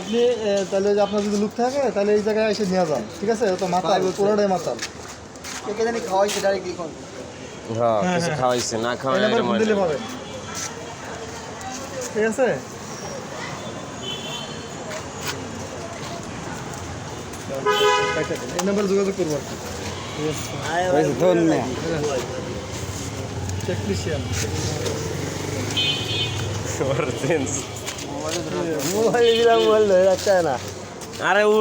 আপনি তাহলে যে আপনার যদি লুক থাকে তাহলে এই জায়গায় এসে নিয়ে যান ঠিক আছে? তো মাতাল পুরোটাই মাতাল। কে জানি খাওয়াই সেটা কি কোন? হ্যাঁ হ্যাঁ, কিছু হ্যাঁ। খাওয়াইছে না এই খাওয়াই নাম্বার দিলে পাবেন। ঠিক আছে? এই নাম্বারে যোগাযোগ করব আর কি। ধন্যবাদ টেকনিশিয়ান মোবাইল দিলাম মোবাইল ধরে রাখতে না আরে ও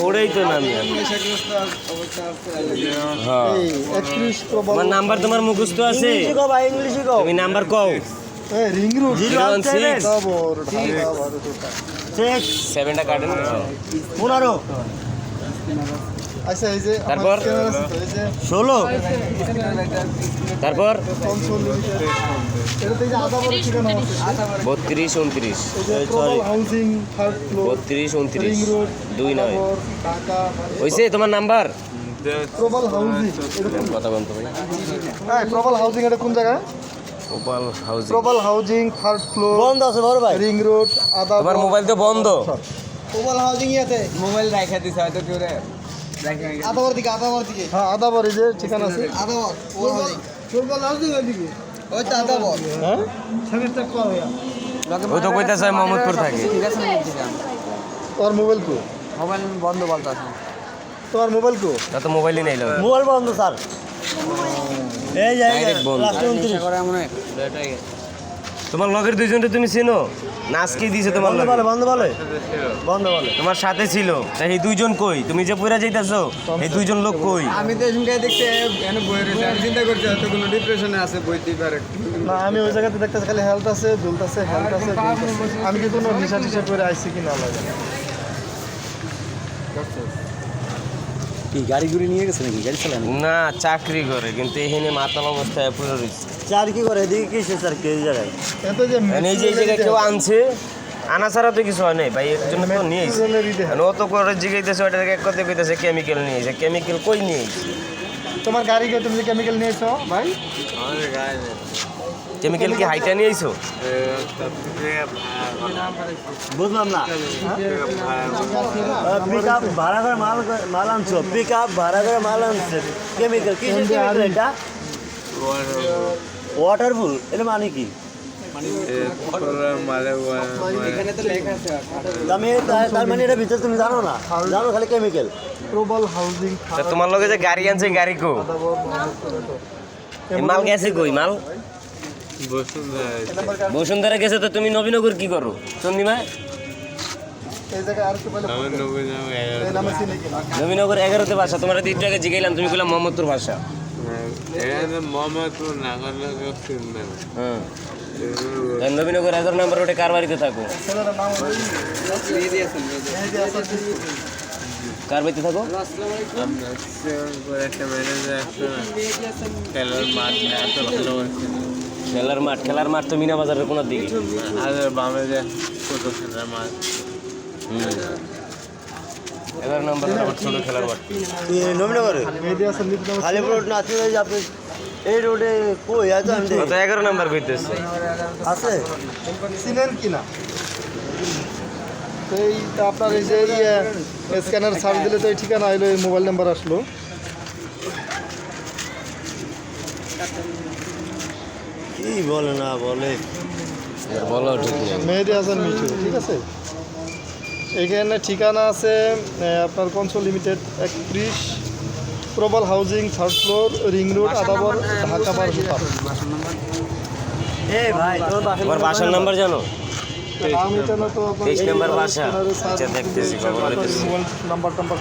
ওটাই তো নাম হ্যাঁ নাম্বার তোমার মুখস্থ আছে তুমি নাম্বার কও সেভেনটা কাটেন পনেরো আচ্ছা এই যে আমার তারপর? ষোলো? তারপর? বত্রিশ উনত্রিশ। বত্রিশ উনত্রিশ। দুই নয়। হয়েছে তোমার নাম্বার? প্রবল হাউজিং এটা কথা বলতো ভাই হ্যাঁ প্রবল হাউজিং এটা কোন জায়গা? হাউজিং প্রবল হাউজিং থার্ড ফ্লোর বন্ধ আছে বড় ভাই। রিং রোড আদাবর তোমার মোবাইল তো বন্ধ। মোবাইল হাউজিং ইয়াতে মোবাইল রাখা দিছে হয়তো কেউ রে আদাবর দিকে আদাবর দিকে। হ্যাঁ আদাবর যে ঠিকানা আছে। আদাবর ফুটবল হাউজিং ওইদিকে ওই তো আদাবর হ্যাঁ? সেমিস্টার কল হইয়া। ও তো কইতাছে মোহাম্মদপুর থাকে। ঠিক তোমার মোবাইল কো? মোবাইল বন্ধ বলতে আছে তোমার মোবাইল কো? তা তো মোবাইলই নাই লোক মোবাইল বন্ধ স্যার। এই যাই Direct লাস্ট 29 করে তোমার লগের দুইজনকে তুমি চিনো? না আজকে দিয়েছে তোমার বন্ধ বলে বন্ধ বলে। বন্ধ বলে। তোমার সাথে ছিল। তা এই দুইজন কই? তুমি যে পুরা যাইতাছো এই দুইজন লোক কই? আমি তো এসে দেখতে এখানে বই রয়েছে। আমি চিন্তা করছি হয়তো কোনো ডিপ্রেশনে আছে পারে। না আমি ওই জায়গাতে দেখতেছি খালি হেলথ আছে দুলতাছে হেলথ আছে আমি কি কোনো নিশা টিশা করে আইছি কি না লাগে কি গাড়ি গুড়ি নিয়ে গেছে নাকি? গাড়ি চালানো না চাকরি করে কিন্তু এখানে মাতাল অবস্থায় পুরো রয়েছে। চার কি করে? এদিকে কি স্যার কে জায়গায়? এত যে মানে এই যে জায়গায় কেউ আনছে আনা ছাড়া তো কিছু হয় নাই। ভাই এর জন্য তো নিয়ে ই দেখো। ও তো করে জিগাইতেছে ওটা এক কথা কইতেছে কেমিক্যাল নিয়ে এসে। কেমিক্যাল কই নিয়ে তোমার গাড়িকে তুমি যে কেমিক্যাল নিয়েছো ভাই? গায়ে কেমিক্যাল কি হাইটা নিয়ে আইছো? বুঝলাম না। পিক আপ ভাড়া। করে মাল মাল আনছো? পিক আপ ভাড়া করে মাল আনছে। কেমিক্যাল কি এটা? ওয়াটারফুল এটা মানে কি? তার- মানে এটা ভিতরে তুমি জানো না? জানো খালি কেমিক্যাল প্রবল হাউজিং তোমার লগে যে গাড়ি আনছে গাড়ি কো? মাল গেছে কই মাল? বসুন্ধরা গেছে তো তুমি নবীনগর কি করো? চন্দিমা? নবীনগর এগারোতে বাসা তোমার একটু আগে জিগাইলাম তুমি বললাম মোহাম্মদপুর ভাষা নবীনগর এগারো নম্বর ওটা কার বাড়িতে থাকো। কার বাড়িতে থাকো? খেলার মাঠ। খেলার মাঠ তো মিনা বাজারের কোনার দিকে। বামে যে মাঠ। এগারো নম্বর ছোট খেলার নবীনগরে মেহেদি হাসান লিপি নামে খালি রোড না আছে আপনি এই রোডে কই? আছে আমি দেখি। তো এগারো নম্বর কইতেছে আছে? চিনেন কিনা? তো এইটা আপনার এই যে স্ক্যানার সার্চ দিলে তো এই ঠিকানা এলো এই মোবাইল নাম্বার আসলো। কি বলে না বলে? বলো ঠিক মেহেদি হাসান মিঠু ঠিক আছে? এখানে ঠিকানা আছে আপনার কনসোল লিমিটেড একত্রিশ Probal housing third floor ring road Adabor Dhaka বারোশো এই ভাই তোর তোমার বাসার নাম্বার জানো? নাম্বার বাসা। আচ্ছা, দেখতেছি, নাম্বার টাম্বার